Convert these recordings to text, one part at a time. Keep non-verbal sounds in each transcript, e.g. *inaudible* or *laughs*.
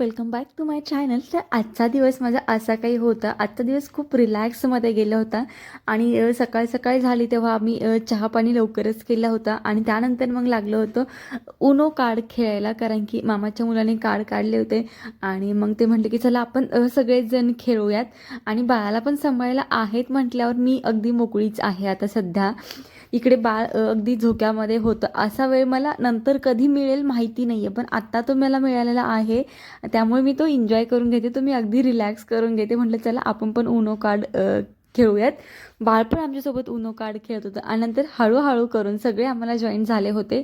Welcome back to my channel तर आजचा दिवस माझा असा काही होता. आजचा दिवस खूप रिलॅक्समध्ये गेला होता. आणि सकाळ सकाळी झाली तेव्हा आम्ही चहा पाणी लवकरच केला होता. आणि त्यानंतर मग लागलं होतं उनो कार्ड खेळायला. कारण की मामाच्या मुलाने कार्ड काढले होते. आणि मग ते म्हटले की चला आपण सगळेजण सगळेच जण खेळूयात. आणि बाळाला पण सांभाळायला आहेत म्हटल्यावर मी अगदी मोकळीच आहे आता सध्या. इकडे बाळ अगदी झोक्यामध्ये होतं. असा वेळ मला नंतर कधी मिळेल माहिती नाही आहे पण आत्ता तो मला मिळालेला आहे. त्यामुळे मी तो एन्जॉय करून घेते. तो मी अगदी रिलॅक्स करून घेते. म्हटलं चला आपण पण उनो कार्ड खेळूयात. बाळ पण आमच्यासोबत उनो कार्ड खेळत होतं. आणि नंतर हळूहळू करून सगळे आम्हाला जॉईन झाले होते.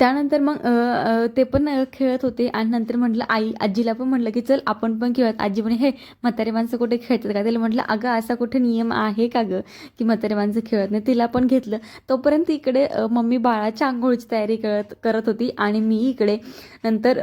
त्यानंतर मग ते पण खेळत होते. आणि नंतर म्हटलं आई आजीला पण म्हटलं की चल आपण पण खेळत आजी म्हणे हे म्हातारे माणसं कुठे खेळतात का? त्याला म्हटलं अगं असा कुठे नियम आहे का गं की म्हातारे माणसं खेळत नाही? तिला पण घेतलं. तोपर्यंत इकडे मम्मी बाळाच्या आंघोळीची तयारी करत करत होती. आणि मी इकडे नंतर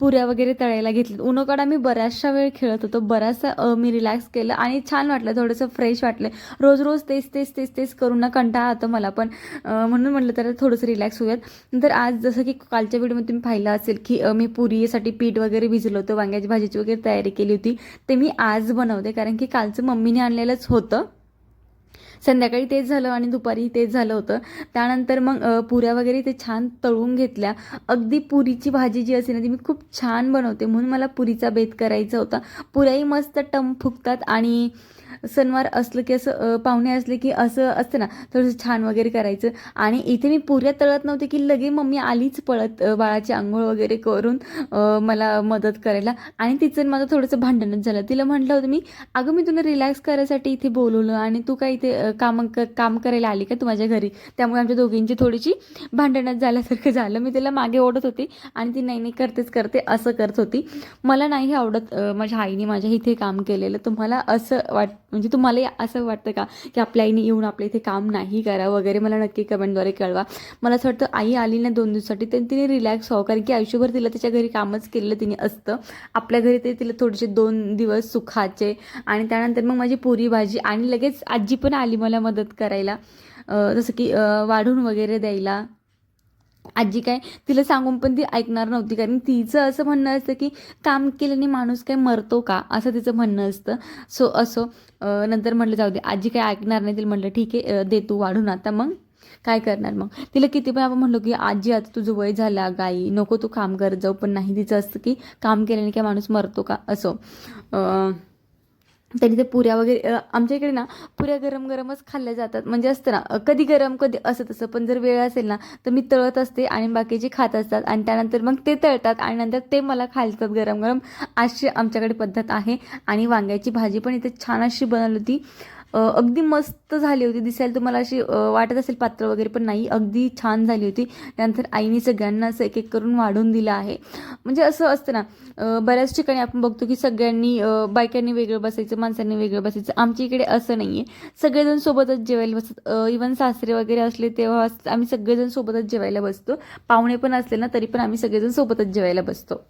पुऱ्या वगैरे तळायला घेतल्या उन्हाकडा मी बऱ्याचशा वेळ खेळत होतो. बराचसा मी रिलॅक्स केलं. आणि छान वाटलं थोडंसं फ्रेश वाटलं. रोज रोज तेच तेच तेच तेच करून ना कंटाळा येतो मला पण. म्हणून म्हटलं तर थोडंसं रिलॅक्स होऊयात. नंतर तर आज जसं की कालच्या व्हिडिओमध्ये तुम्ही पाहिलं असेल की मी पुरीसाठी पीठ वगैरे भिजलं होतं वांग्याची भाजीची वगैरे तयारी केली होती. ते मी आज बनवते कारण की कालचं मम्मीने आणलेलंच होतं. संध्याकाळी तेच झालं आणि दुपारी तेच झालं होतं. त्यानंतर मग पुऱ्या वगैरे ते छान तळून घेतल्या. अगदी पुरीची भाजी जी असते ना ती मी खूप छान बनवते. म्हणून मला पुरीचा बेत करायचा होता. पुऱ्याही मस्त टम फुकतात आणि सणवार असलं की असं पाहुणे असले की असं असतं ना थोडंसं छान वगैरे करायचं. आणि इथे मी पुऱ्या तळत नव्हते की लगे मम्मी आलीच पळत बाळाची आंघोळ वगैरे करून मला मदत करायला. आणि तिचं माझं थोडंसं भांडणच झालं. तिला म्हटलं होतं मी अगं मी तुला रिलॅक्स करायसाठी इथे बोलवलं आणि तू काय इथे काम क काम करायला आली का तू माझ्या घरी? त्यामुळे आमच्या दोघींची थोडीशी भांडणच झाल्यासारखं झालं. मी तिला मागे ओढत होती आणि ती नाही नाही करतेच करते असं करत होती. मला नाही आवडत माझ्या आईने माझ्या इथे काम केलेलं. तुम्हाला असं वाट म्हणजे तुम्हाला असं वाटतं का की आपल्या आईने येऊन आपल्या इथे काम नाही करा वगैरे मला नक्की कमेंटद्वारे कळवा. मला असं वाटतं आई आली ना दोन दिवसासाठी तर तिने रिलॅक्स व्हावं. कारण की आयुष्यभर तिला त्याच्या घरी कामच केलेलं तिने असतं. आपल्या घरी ते तिला थोडेसे दोन दिवस सुखाचे. आणि त्यानंतर मग माझी पुरी भाजी आणि लगेच आजी पण आली मला मदत करायला. जसं की वाढून वगैरे द्यायला. आजी काय तिला सांगून पण ती ऐकणार नव्हती कारण तिचं असं म्हणणं असतं की काम केल्याने माणूस काय मरतो का? असं तिचं म्हणणं असतं. सो असो. नंतर म्हटलं जाऊ दे. आजी काय ऐकणार नाही. तिला म्हटलं ठीक आहे. दे तू वाढून आता मग. काय करणार मग? तिला किती पण आपण म्हणलो की आजी आता तुझं वय झाला गाई. नको तू काम करत जाऊ. पण नाही तिचं असतं की काम केल्याने काय माणूस मरतो का? असो. तरी ते पुऱ्या वगैरे आमच्या इकडे ना पुऱ्या गरम गरमच खाल्ल्या जातात. म्हणजे असतं ना कधी गरम कधी असं तसं. पण जर वेळ असेल ना तर मी तळत असते आणि बाकीचे खात असतात आणि त्यानंतर मग ते तळतात आणि नंतर ते मला खालतात गरम गरम. अशी आमच्याकडे पद्धत आहे. आणि वांग्याची भाजी पण इथे छान अशी बनवली होती. अगदी मस्त झाली होती. दिसायला तुम्हाला अशी वाटत असेल पात्र वगैरे पण नाही. अगदी छान झाली होती. त्यानंतर आईने सगळ्यांना असं एक एक करून वाढून दिलं आहे. म्हणजे असं असतं ना बऱ्याच ठिकाणी आपण बघतो की सगळ्यांनी बायकांनी वेगळं बसायचं माणसांनी वेगळं बसायचं. आमच्या इकडे असं नाही आहे सगळेजण सोबतच जेवायला बसतात. इवन सासरे वगैरे असले तेव्हा आम्ही सगळेजण सोबतच जेवायला बसतो. पाहुणे पण असले ना तरी पण आम्ही सगळेजण सोबतच जेवायला बसतो.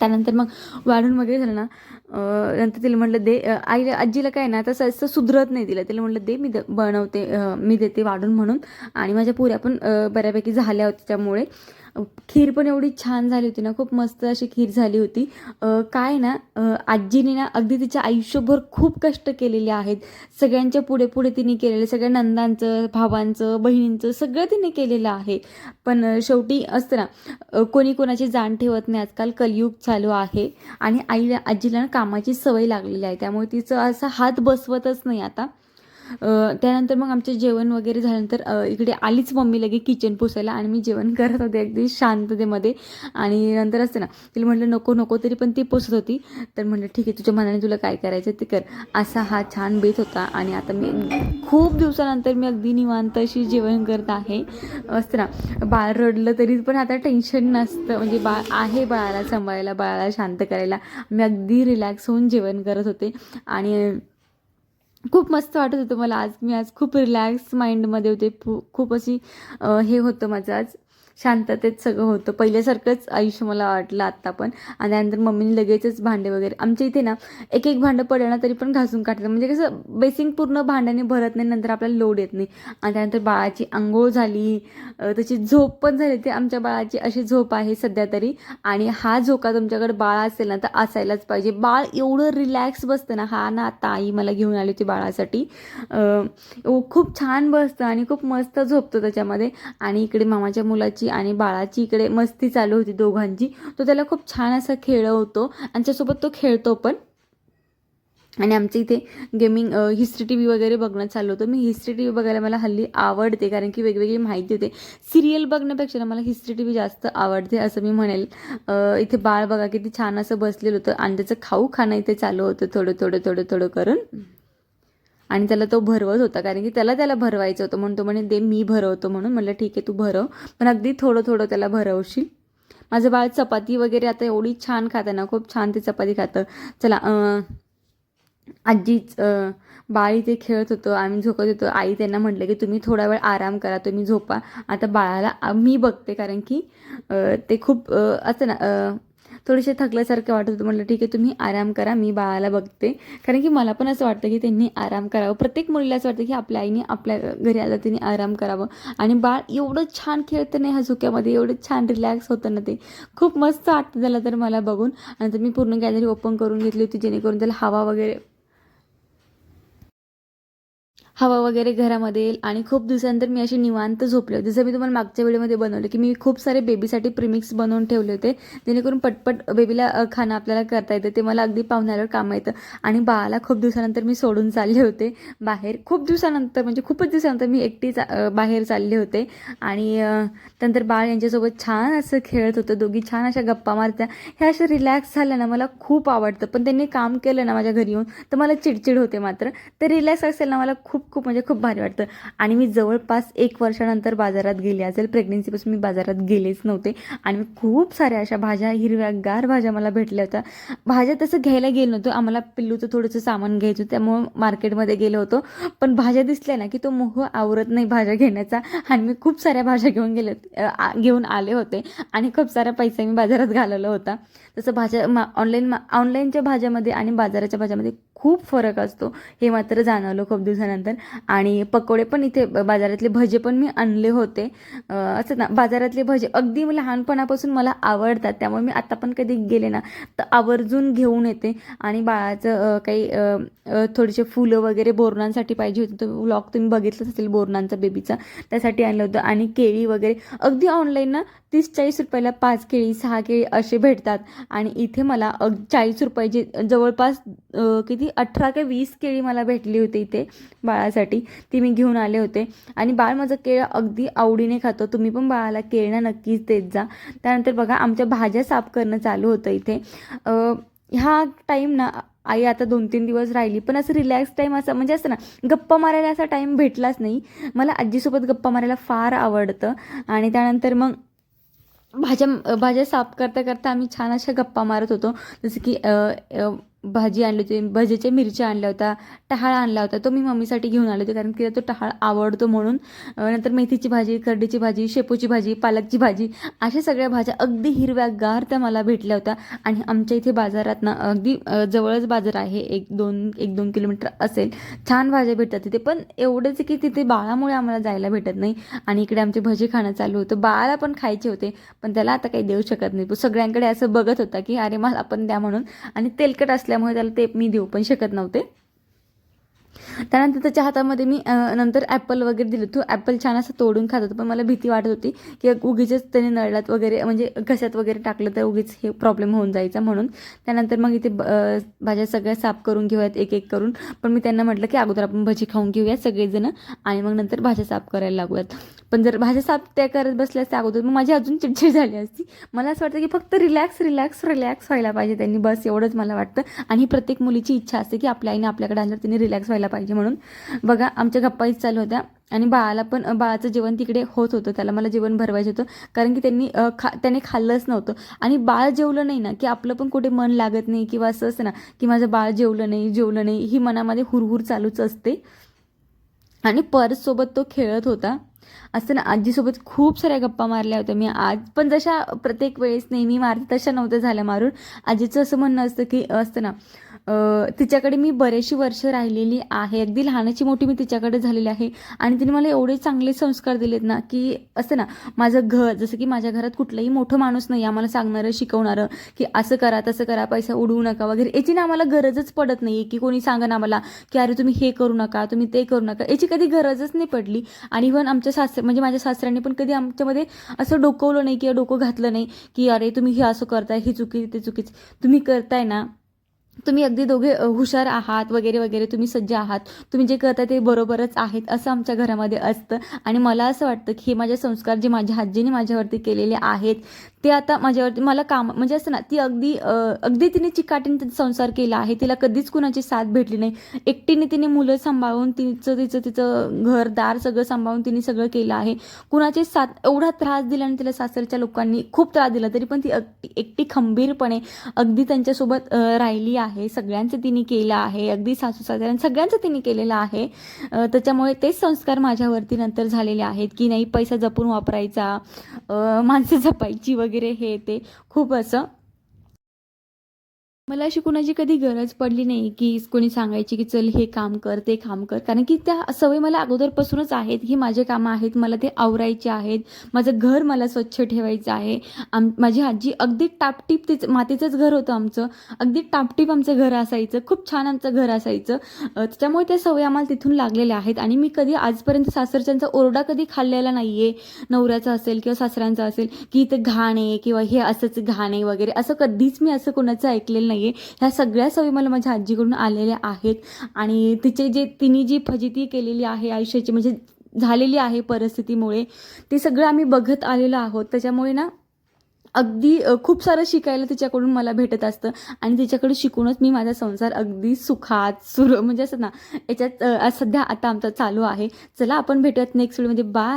त्यानंतर मग वाढून वगैरे झालं ना नंतर तिला म्हटलं दे अं, आईला आजीला काय ना तसं असं सुधरत नाही तिला. तिला म्हटलं दे मी द बनवते मी देते वाढून म्हणून. आणि माझ्या पुऱ्या पण बऱ्यापैकी झाल्या होत्या त्यामुळे. खीर पण एवढी छान झाली होती ना खूप मस्त अशी खीर झाली होती. काय ना आजीने ना अगदी तिच्या आयुष्यभर खूप कष्ट केलेले आहेत. सगळ्यांच्या पुढे पुढे तिने केलेलं सगळ्या नंदांचं भावांचं बहिणींचं सगळं तिने केलेलं आहे. पण शेवटी असतं ना कोणी कोणाची जाण ठेवत नाही. आजकाल कलयुग चालू आहे. आणि आईला आजीला ना कामाची सवय लागलेली आहे. त्यामुळे तिचं असा हात बसवतच नाही आता. त्यानंतर मग आमचे जेवण वगैरे झाल्यानंतर इकडे आलीच मम्मी लगे किचन पुसायला आणि मी जेवण *laughs* करत होते अगदी शांततेमध्ये. आणि नंतर असतं ना तिला म्हटलं नको नको तरी पण ती पोसत होती. तर म्हटलं ठीक आहे तुझ्या मनाने तुला काय करायचं ते कर. असा हा छान बेत होता. आणि आता मी खूप दिवसानंतर मी अगदी निवांत अशी जेवण करत आहे. असतं ना बाळ रडलं तरी पण आता टेन्शन नसतं. म्हणजे बाळ आहे बाळाला सांभाळायला बाळाला शांत करायला. मी अगदी रिलॅक्स होऊन जेवण करत होते. आणि खूप मस्त वाटत होतं मला आज. मी आज खूप रिलॅक्स माइंडमध्ये होते. खूप अशी हे होतं माझं आज. शांततेत सगळं होतं. पहिल्यासारखंच आयुष्य मला वाटलं आत्ता पण. आणि त्यानंतर मम्मीने लगेचच भांडे वगैरे आमच्या इथे ना एक एक भांडं पडलं ना तरी पण घासून काढतात. म्हणजे कसं बेसिंग पूर्ण भांड्याने भरत नाही नंतर आपल्याला लोड येत नाही. आणि त्यानंतर बाळाची आंघोळ झाली त्याची झोप पण झाली ते आमच्या बाळाची अशी झोप आहे सध्या तरी. आणि हा झोका तुमच्याकडे बाळ असेल ना तर असायलाच पाहिजे. बाळ एवढं रिलॅक्स बसतं ना हा ना आता आई मला घेऊन आली होती बाळासाठी. खूप छान बसतं आणि खूप मस्त झोपतं त्याच्यामध्ये. आणि इकडे मामाच्या मुलाची आणि बाळाची इकडे मस्ती चालू होती दोघांची. तो त्याला खूप छान असा खेळवतो आणि त्यासोबत तो खेळतो पण. आणि आमच्या इथे गेमिंग हिस्ट्री टी व्ही वगैरे बघणं चालू होतं. मी हिस्ट्री टी व्ही बघायला मला हल्ली आवडते कारण की वेगवेगळी माहिती होते. सिरियल बघण्यापेक्षा ना मला हिस्ट्री टी व्ही जास्त आवडते असं मी म्हणेल. इथे बाळ बघा किती छान असं बसलेलं होतं आणि त्याचं खाऊ खाणं इथे चालू होतं थोडं थोडं थोडं थोडं करून. आणि त्याला तो भरवत होता कारण की त्याला त्याला भरवायचं होतं म्हणून तो म्हणे दे मी भरवतो म्हणून. म्हटलं ठीक आहे तू भरव. पण अगदी थोडं थोडं त्याला भरवशील. माझं बाळ चपाती वगैरे आता एवढी छान खातं ना खूप छान ते चपाती खातं. चला आजीच बाळ इथे खेळत होतं आम्ही झोपत होतो. आई त्यांना म्हटलं की तुम्ही थोडा वेळ आराम करा तुम्ही झोपा. आता बाळाला मी बघते कारण की ते खूप असं ना थोडेसे थकल्यासारखं वाटत होतं. म्हटलं ठीक आहे तुम्ही आराम करा मी बाळाला बघते. कारण की मला पण असं वाटतं की त्यांनी आराम करावं. प्रत्येक मुलीला असं वाटतं की आपल्या आईने आपल्या घरी आलं तिने आराम करावं. आणि बाळ एवढं छान खेळतं नाही ह्या झुक्यामध्ये एवढं छान रिलॅक्स होतं ना ते. खूप मस्त वाटतं त्याला तर मला बघून. आणि तर मी पूर्ण गॅलरी ओपन करून घेतली होती जेणेकरून त्याला हवा वगैरे हवा वगैरे घरामध्ये येईल. आणि खूप दिवसानंतर मी अशी निवांत झोपले होते. जसं मी तुम्हाला मागच्या व्हिडिओमध्ये बनवलं की मी खूप सारे बेबीसाठी प्रिमिक्स बनवून ठेवले होते. जेणेकरून पटपट बेबीला खाणं आपल्याला करता येतं. ते मला अगदी पाहुण्यावर कामं येतं. आणि बाळाला खूप दिवसानंतर मी सोडून चालले होते. बाहेर खूप दिवसानंतर म्हणजे खूपच दिवसानंतर मी एकटी चा बाहेर चालले होते. आणि नंतर त्यानंतर बाळ यांच्यासोबत छान असं खेळत होतं. दोघी छान अशा गप्पा मारत्या. ह्या अशा रिलॅक्स झाल्या ना मला खूप आवडतं. पण त्यांनी काम केलं ना माझ्या घरी येऊन तर मला चिडचिड होते मात्र. तर रिलॅक्स असेल ना मला खूप खूप म्हणजे खूप भारी वाटतं. आणि मी जवळपास एक वर्षानंतर बाजारात गेले. असेल प्रेग्नेन्सीपासून मी बाजारात गेलेच नव्हते. आणि मी खूप साऱ्या अशा भाज्या हिरव्यागार भाज्या मला भेटल्या होत्या. भाज्या तसं घ्यायला गेलो नव्हतो. आम्हाला पिल्लूचं थोडंसं सामान घ्यायचं होतं, त्यामुळं मार्केटमध्ये गेलो होतो. पण भाज्या दिसल्या ना की तो मोह आवरत नाही भाज्या घेण्याचा. आणि मी खूप साऱ्या भाज्या घेऊन गेले घेऊन आले होते. आणि खूप सारा पैसा मी बाजारात घालवला होता. तसं भाज्या मा ऑनलाईन मा ऑनलाईनच्या भाज्यामध्ये आणि बाजाराच्या भाज्यामध्ये खूप फरक असतो. हे मात्र जाणवलं खूप दिवसानंतर. आणि पकोडे पण इथे बाजारातले भजे पण मी आणले होते. असं ना बाजारातले भजे अगदी लहानपणापासून मला आवडतात. त्यामुळे मी आता पण कधी गेले ना तर आवर्जून घेऊन येते. आणि बाळाचं काही थोडेसे फुलं वगैरे बोरणांसाठी पाहिजे होते. तो व्लॉग तुम्ही बघितलंच असेल बोरणांचा बेबीचा त्यासाठी आणलं होतं. आणि केळी वगैरे. अगदी ऑनलाईन ना तीस चाळीस रुपयाला पाच केळी सहा केळी असे भेटतात. आणि इथे मला अग चाळीस रुपयाची जवळपास किती अठरा ते वीस केळी मला भेटली होती इथे बाळासाठी. ती मी घेऊन आले होते. आणि बाळ माझं केळं अगदी आवडीने खातो. तुम्ही पण बाळाला केळणं नक्कीच देत जा. त्यानंतर बघा आमच्या भाज्या साफ करणं चालू होतं इथे. हा ह्या टाईम ना आई आता दोन तीन दिवस राहिली. पण असं रिलॅक्स टाईम असं म्हणजे असं ना गप्पा मारायला असा टाईम भेटलाच नाही. मला आजीसोबत गप्पा मारायला फार आवडतं. आणि त्यानंतर मग भाज्या भाज्या साफ करता करता आम्ही छान अशा गप्पा मारत होतो. जसं की भाजी आणली होती. भजीच्या मिरच्या आणल्या होत्या. टहाळ आणला होता. तो मी मम्मीसाठी घेऊन आले होते कारण की तो टहाळ आवडतो म्हणून. नंतर मेथीची भाजी करडीची भाजी शेपूची भाजी पालकची भाजी अशा सगळ्या भाज्या अगदी हिरव्यागार त्या मला भेटल्या होत्या. आणि आमच्या इथे बाजारात ना अगदी जवळच बाजार आहे. एक दोन एक दोन किलोमीटर असेल. छान भाज्या भेटतात तिथे. पण एवढंच आहे की तिथे बाळामुळे आम्हाला जायला भेटत नाही. आणि इकडे आमचे भजी खाणं चालू होतं. बाळाला पण खायचे होते. पण त्याला आता काही देऊ शकत नाही. तो सगळ्यांकडे असं बघत होता की अरे मला पण द्या म्हणून. आणि तेलकट असल्यामुळे त्याला ते मी देऊ पण शकत नव्हते. त्यानंतर त्याच्या हातामध्ये मी नंतर ॲपल वगैरे दिलं. तो ॲपल छान असं तोडून खात होतं पण मला भीती वाटत होती की उगीच त्याने नळलात वगैरे म्हणजे घशात वगैरे टाकलं तर उगीच हे प्रॉब्लेम होऊन जायचा म्हणून. त्यानंतर मग इथे ब- भाज्या सगळ्या साफ करून घेऊयात एक एक करून. पण मी त्यांना म्हटलं की अगोदर आपण भजी खाऊन घेऊयात सगळेजण आणि मग नंतर भाज्या साफ करायला लागूयात. पण जर भाज्या साफ त्या करत बसल्या असत्या अगोदर मग माझी अजून चिडचिड झाली असती. मला असं वाटतं की फक्त रिलॅक्स रिलॅक्स रिलॅक्स व्हायला पाहिजे त्यांनी बस एवढंच मला वाटतं. आणि प्रत्येक मुलीची इच्छा असते की आपल्या आईने आपल्याकडे आल्यावर तिने रिलॅक्स व्हायला पाहिजे म्हणून. बघा आमच्या गप्पाहीच चालू होत्या. आणि बाळाला पण बाळाचं जेवण तिकडे होत होतं. त्याला मला जेवण भरवायचं होतं. कारण की त्यांनी खा त्याने खाल्लंच नव्हतं. आणि बाळ जेवलं नाही ना की आपलं पण कुठे मन लागत नाही किंवा असं असं ना की माझं बाळ जेवलं नाही जेवलं नाही ही मनामध्ये हुरहुर चालूच असते. आणि पर्ससोबत तो खेळत होता. असं ना आजीसोबत खूप साऱ्या गप्पा मारल्या होत्या. मी आज पण जशा प्रत्येक वेळेस नेहमी मारते तशा नव्हत्या झाल्या मारून. आजीचं असं म्हणणं असतं की असतं ना तिच्याकडे मी बरेचशी वर्ष राहिलेली आहे. अगदी लहानाची मोठी मी तिच्याकडे झालेली आहे. आणि तिने मला एवढे चांगले संस्कार दिलेत ना की असं ना माझं घर जसं की माझ्या घरात कुठलाही मोठं माणूस नाही आम्हाला सांगणारं शिकवणारं की असं करा तसं करा पैसा उडवू नका वगैरे याची ना आम्हाला गरजच पडत नाही की कोणी सांगा ना मला की अरे तुम्ही हे करू नका तुम्ही ते करू नका याची कधी गरजच नाही पडली. आणि इव्हन आमच्या सासरे म्हणजे माझ्या सासऱ्यांनी पण कधी आमच्यामध्ये असं डोकवलं नाही किंवा डोकं घातलं नाही की अरे तुम्ही हे असं करताय ही चुकी ते चुकीच तुम्ही करताय ना तुम्ही अगदी दोघे हुशार आहात वगैरे वगैरे तुम्ही सज्ज आहात. तुम्ही जे करता ते बरोबरच आहेत असं आमच्या घरामध्ये असतं. आणि मला असं वाटतं की हे माझे संस्कार जे माझ्या आजीने माझ्यावरती केलेले आहेत ते आता माझ्यावरती मला काम म्हणजे असं ना ती अगदी अगदी तिने चिकाटीने तिचा संसार केला आहे तिला कधीच कुणाची साथ भेटली नाही. एकटीने तिने मुलं सांभाळून तिचं तिचं तिचं घरदार सगळं सांभाळून तिने सगळं केलं आहे. कुणाची साथ एवढा त्रास दिला आणि तिला सासरच्या लोकांनी खूप त्रास दिला तरी पण ती अगदी एकटी खंबीरपणे अगदी त्यांच्यासोबत राहिली आहे सगळ्यांचं तिने केलं आहे अगदी सासू सासऱ्यां सगळ्यांचं तिने केलेलं आहे. त्याच्यामुळे तेच संस्कार माझ्यावरती नंतर झालेले आहेत की नाही पैसा जपून वापरायचा माणसं जपायची वगैरे हे ते खूप असं मला अशी कुणाची कधी गरज पडली नाही की कोणी सांगायची की चल हे काम कर ते काम कर. कारण की त्या सवय मला अगोदरपासूनच आहेत. ही माझे कामं आहेत मला ते आवरायचे आहेत. माझं घर मला स्वच्छ ठेवायचं आहे. आम माझी आजी अगदी टापटीप तिचं मातीचंच घर होतं आमचं. अगदी टापटीप आमचं घर असायचं. खूप छान आमचं घर असायचं. त्याच्यामुळे त्या सवयी आम्हाला तिथून लागलेल्या आहेत. आणि मी कधी आजपर्यंत सासरच्यांचा ओरडा कधी खाल्लेला नाही आहे नवऱ्याचा असेल किंवा सासऱ्यांचा असेल की इथं घाण आहे किंवा हे असंच घाण आहे वगैरे. असं कधीच मी असं कोणाचं ऐकलेलं नाही आहे ह्या सगळ्या सवयी मला माझ्या आजीकडून आलेल्या आहेत. आणि तिचे जे तिने जी फजिती केलेली आहे आयुष्याची म्हणजे झालेली आहे परिस्थितीमुळे ते सगळं आम्ही बघत आलेलो आहोत. त्याच्यामुळे ना अगदी खूप सारं शिकायला तिच्याकडून मला भेटत असतं. आणि तिच्याकडे शिकूनच मी माझा संसार अगदी सुखात सुर म्हणजे असं ना याच्यात सध्या आता आमचा चालू आहे. चला आपण भेटत नेक्स्ट व्हिडिओमध्ये बाय